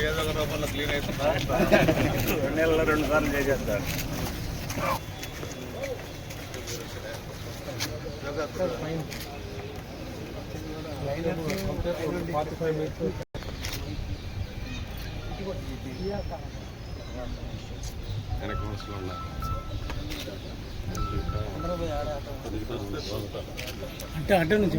ఏదో ఒక రూపంలో క్లీన్ అవుతుందా రెండు నెలల్లో రెండు సార్లు చేసేస్తాడు వెనక మనసులో ఉన్నా అంటే అడ్డ నుంచి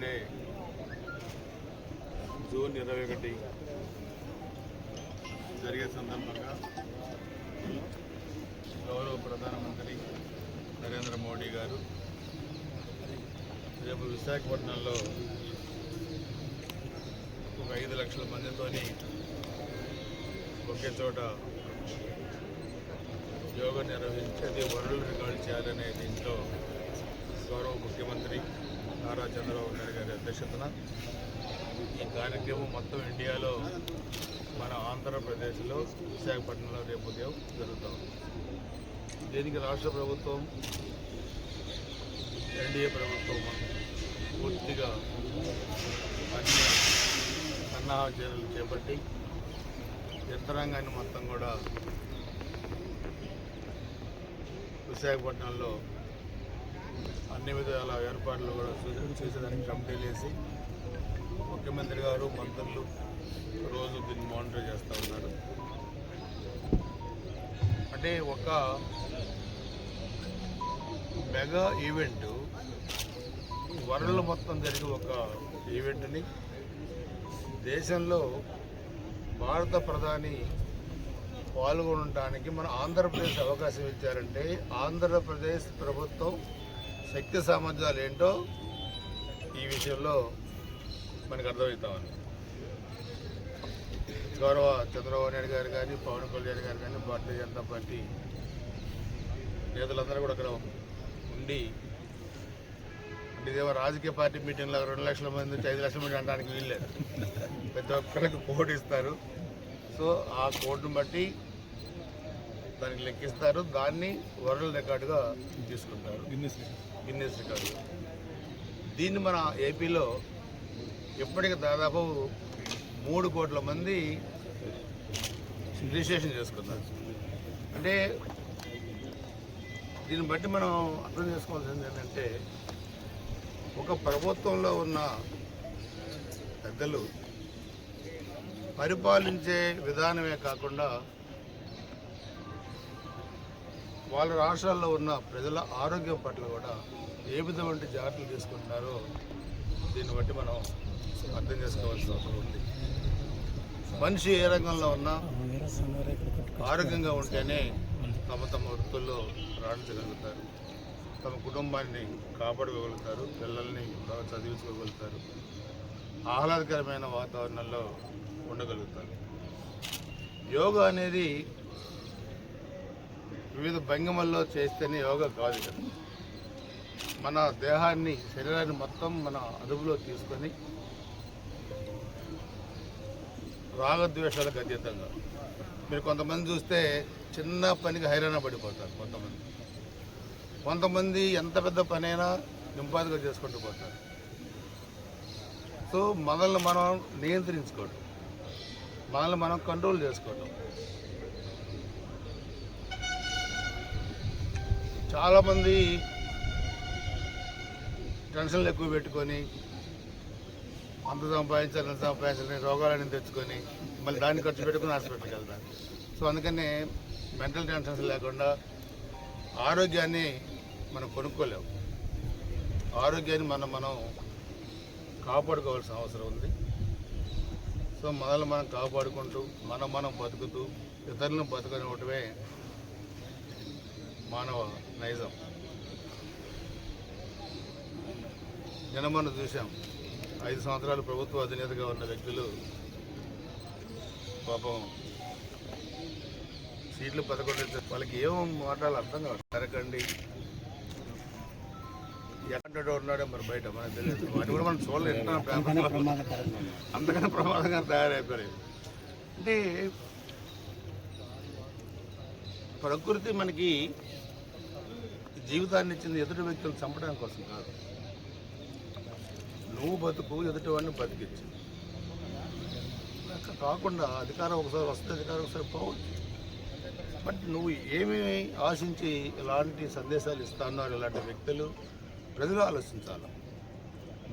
డే. జూన్ ఇరవై ఒకటి. జరిగే సందర్భంగా గౌరవ ప్రధానమంత్రి నరేంద్ర మోడీ గారు రేపు విశాఖపట్నంలో ఒక ఐదు లక్షల మందితోని ఒకే చోట యోగా నిర్వహించేది వరల్డ్ రికార్డ్ చేయాలనే దీంట్లో గౌరవ ముఖ్యమంత్రి నారా చంద్రబాబు నాయుడు గారి అధ్యక్షతన ఈ కార్యక్రమం మొత్తం ఇండియాలో మన ఆంధ్రప్రదేశ్లో విశాఖపట్నంలో రేపు ఉదయం జరుగుతూ దీనికి రాష్ట్ర ప్రభుత్వం ఎన్డీఏ ప్రభుత్వం పూర్తిగా అన్ని సన్నాహ చర్యలు చేపట్టి యంత్రాంగాన్ని మొత్తం కూడా విశాఖపట్నంలో అన్ని విధాల ఏర్పాట్లు కూడా చేసేదానికి కమిటీలు వేసి ముఖ్యమంత్రి గారు మంత్రులు రోజు దీన్ని మానిటర్ చేస్తూ ఉన్నారు. అంటే ఒక మెగా ఈవెంట్ వరల్డ్ మొత్తం జరిగే ఒక ఈవెంట్ని దేశంలో భారత ప్రధాని పాల్గొనడానికి మన ఆంధ్రప్రదేశ్ అవకాశం ఇచ్చారంటే ఆంధ్రప్రదేశ్ ప్రభుత్వం శక్తి సామర్థ్యాలు ఏంటో ఈ విషయంలో మనకు అర్థమవుతామని. గౌరవ చంద్రబాబు నాయుడు గారు కానీ పవన్ కళ్యాణ్ గారు కానీ భారతీయ జనతా పార్టీ నేతలందరూ కూడా అక్కడ ఉండి అంటే ఇదేమో రాజకీయ పార్టీ మీటింగ్లో రెండు లక్షల మంది నుంచి ఐదు లక్షల మంది అనడానికి వీల్లేదు. ప్రతి ఒక్కరికి కోడ్ ఇస్తారు. సో ఆ కోడ్ను బట్టి దానికి లెక్కిస్తారు. దాన్ని వరల్డ్ రికార్డుగా తీసుకుంటారు. Guinness record. దీన్ని మన ఏపీలో ఇప్పటికి దాదాపు మూడు కోట్ల మంది రిజిస్ట్రేషన్ చేసుకున్నారు. అంటే దీన్ని బట్టి మనం అర్థం చేసుకోవాల్సింది ఏంటంటే ఒక ప్రభుత్వంలో ఉన్న పెద్దలు పరిపాలించే విధానమే కాకుండా వాళ్ళ రాష్ట్రాల్లో ఉన్న ప్రజల ఆరోగ్యం పట్ల కూడా ఏ విధమైన జాగ్రత్తలు తీసుకుంటున్నారో దీన్ని బట్టి మనం అర్థం చేసుకోవాల్సిన అవసరం ఉంది. మనిషి ఏ రంగంలో ఉన్నా ఆరోగ్యంగా ఉంటేనే తమ తమ వృత్తుల్లో రాణించగలుగుతారు. తమ కుటుంబాన్ని కాపాడుకోగలుగుతారు పిల్లల్ని బాగా చదివించుకోగలుగుతారు ఆహ్లాదకరమైన వాతావరణంలో ఉండగలుగుతారు. యోగా అనేది వివిధ భంగిమల్లో చేస్తేనే యోగా కాదు కదా. మన దేహాన్ని శరీరాన్ని మొత్తం మన అదుపులో తీసుకొని రాగద్వేషాలకు అతీతంగా. మీరు కొంతమంది చూస్తే చిన్న పనికి హైరాణ పడిపోతారు కొంతమంది. కొంతమంది ఎంత పెద్ద పనైనా నింపాదిగా చేసుకుంటూ పోతారు. సో మనల్ని మనం నియంత్రించుకోవడం మనల్ని మనం కంట్రోల్ చేసుకోవడం చాలామంది టెన్షన్లు ఎక్కువ పెట్టుకొని అంత సంపాదించాలి అంత సంపాదించాలని రోగాలని తెచ్చుకొని మళ్ళీ దాన్ని ఖర్చు పెట్టుకుని హాస్పిటల్కి వెళ్తాను సో అందుకనే మెంటల్ టెన్షన్స్ లేకుండా ఆరోగ్యాన్ని మనం కొనుక్కోలేము. ఆరోగ్యాన్ని మనం మనం కాపాడుకోవాల్సిన అవసరం ఉంది. సో మనల్ని మనం కాపాడుకుంటూ మనం మనం బతుకుతూ ఇతరులను బతుకనివ్వటమే మానవ నైజం. మనం చూసాం ఐదు సంవత్సరాలు ప్రభుత్వ అధినేతగా ఉన్న వ్యక్తులు పాపం సీట్లు పదకొండు వాళ్ళకి ఏమో మాట్లాడాలి అర్థం కాదు నరకండి ఎక్కడ ఉన్నాడో మరి బయట మనకు తెలియదు. వాటి కూడా మనం చూడలేదు. అంతకన్నా ప్రమాదంగా తయారైపోయారు. అంటే ప్రకృతి మనకి జీవితాన్ని ఇచ్చింది ఎదుటి వ్యక్తులను చంపడం కోసం కాదు. నువ్వు బతుకు ఎదుటివాడిని బతికిచ్చు. అట్లా కాకుండా అధికారం ఒకసారి వస్తే అధికారం ఒకసారి పోవచ్చు. బట్ నువ్వు ఏమేమి ఆశించి ఇలాంటి సందేశాలు ఇస్తున్నారు ఇలాంటి వ్యక్తులు ప్రజలు ఆలోచించాలి.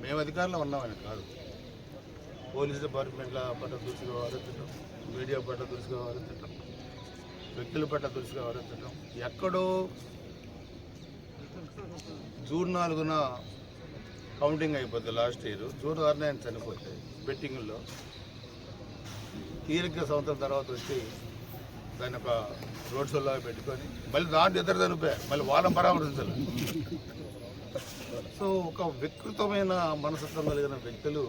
మేము అధికారంలో ఉన్నామని కాదు. పోలీస్ డిపార్ట్మెంట్ల పట్ల దురుసుగా వ్యవహరించడం మీడియా పట్ల దురుసుగా వ్యవహరించడం వ్యక్తుల పట్ల దురుసుగా వ్యవహరించడం ఎక్కడో జూన్ నాలుగున కౌంటింగ్ అయిపోద్ది లాస్ట్ ఇయర్. జూన్ ఆరున ఆయన చనిపోతే బెట్టింగ్లో తీరిక సంవత్సరం తర్వాత వచ్చి దాని ఒక రోడ్ షోలో పెట్టుకొని మళ్ళీ దాంట్లో ఇద్దరు చనిపోయారు. మళ్ళీ వాళ్ళని పరామర్శించాలి. సో ఒక వికృతమైన మనసత్వం కలిగిన వ్యక్తులు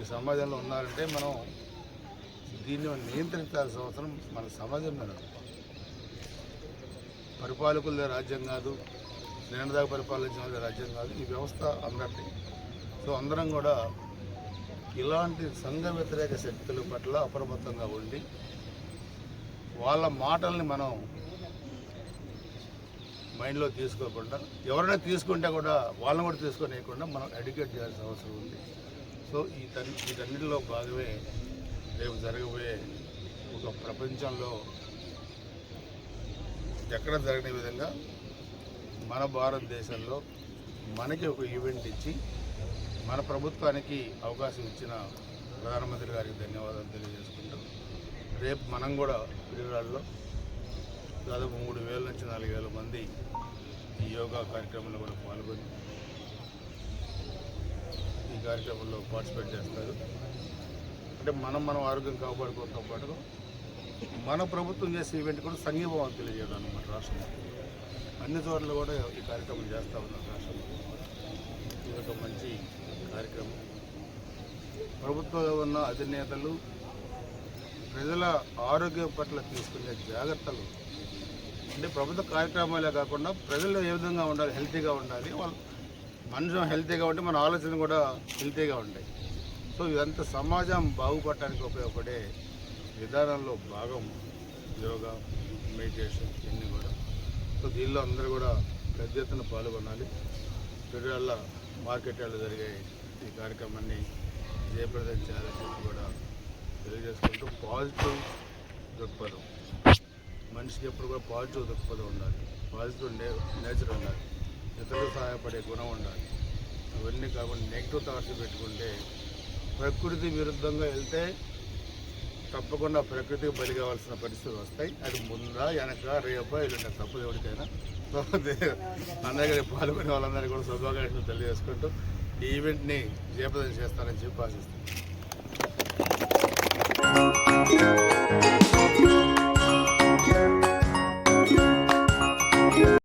ఈ సమాజంలో ఉన్నారంటే మనం దీన్ని నియంత్రించాల్సిన అవసరం మన సమాజం మీద. పరిపాలకులదే రాజ్యం కాదు నేను దాకా పరిపాలించిన రాజ్యం కాదు ఈ వ్యవస్థ అందరిది. సో అందరం కూడా ఇలాంటి సంఘ వ్యతిరేక శక్తుల పట్ల అప్రమత్తంగా ఉండి వాళ్ళ మాటల్ని మనం మైండ్లో తీసుకోకుండా ఎవరైనా తీసుకుంటే కూడా వాళ్ళని కూడా తీసుకునేయకుండా మనం ఎడ్యుకేట్ చేయాల్సిన అవసరం ఉంది. సో ఈ తన్ వీటన్నిటిలో భాగమే రేపు జరగబోయే ఒక ప్రపంచంలో ఎక్కడ జరగని విధంగా మన భారతదేశంలో మనకి ఒక ఈవెంట్ ఇచ్చి మన ప్రభుత్వానికి అవకాశం ఇచ్చిన ప్రధానమంత్రి గారికి ధన్యవాదాలు తెలియజేసుకుంటూ రేపు మనం కూడా విజయవాడలో దాదాపు మూడు వేల నుంచి నాలుగు వేల మంది ఈ యోగా కార్యక్రమంలో కూడా పాల్గొని ఈ కార్యక్రమంలో పార్టిసిపేట్ చేస్తారు. అంటే మనం మనం ఆరోగ్యం కాపాడుకోవడంతో పాటు మన ప్రభుత్వం చేసే ఈవెంట్ కూడా సంఘీభావం తెలియజేయడం అన్నమాట రాష్ట్రంలో. అన్ని చోట్ల కూడా ఈ కార్యక్రమం చేస్తూ ఉన్నాం రాష్ట్రంలో. ఇది ఒక మంచి కార్యక్రమం. ప్రభుత్వంలో ఉన్న అధినేతలు ప్రజల ఆరోగ్యం పట్ల తీసుకునే జాగ్రత్తలు. అంటే ప్రభుత్వ కార్యక్రమాలే కాకుండా ప్రజలు ఏ విధంగా ఉండాలి హెల్తీగా ఉండాలి వాళ్ళ మనుషులు హెల్తీగా ఉంటే మన ఆలోచన కూడా హెల్తీగా ఉంటాయి సో ఇదంతా సమాజం బాగుపడటానికి ఉపయోగపడే విధానంలో భాగం యోగా మెడిటేషన్ ఇవన్నీ కూడా. సో దీనిలో అందరూ కూడా పెద్ద ఎత్తున పాల్గొనాలి. పిల్లల మార్కెట్ యార్డ్లో జరిగే ఈ కార్యక్రమాన్ని జయప్రదం చేయాలని చెప్పి కూడా తెలియజేసుకుంటూ పాజిటివ్ దృక్పథం. మనిషికి ఎప్పుడు కూడా పాజిటివ్ దృక్పథం ఉండాలి. పాజిటివ్ నే నేచర్ ఉండాలి. ఇతరులకు సహాయపడే గుణం ఉండాలి. అవన్నీ కాకుండా నెగిటివ్ థాట్స్ పెట్టుకుంటే ప్రకృతి విరుద్ధంగా వెళ్తే తప్పకుండా ప్రకృతికి బలి కావాల్సిన పరిస్థితులు వస్తాయి. అది ముందా వెనక రేప ఇలాంటి తప్పు ఎవరికైనా. అందరికీ పాల్గొనే వాళ్ళందరికీ కూడా శుభాకాంక్షలు తెలియజేసుకుంటూ ఈ ఈవెంట్ని జయప్రదం చేస్తానని చెప్పి ఆశిస్తాను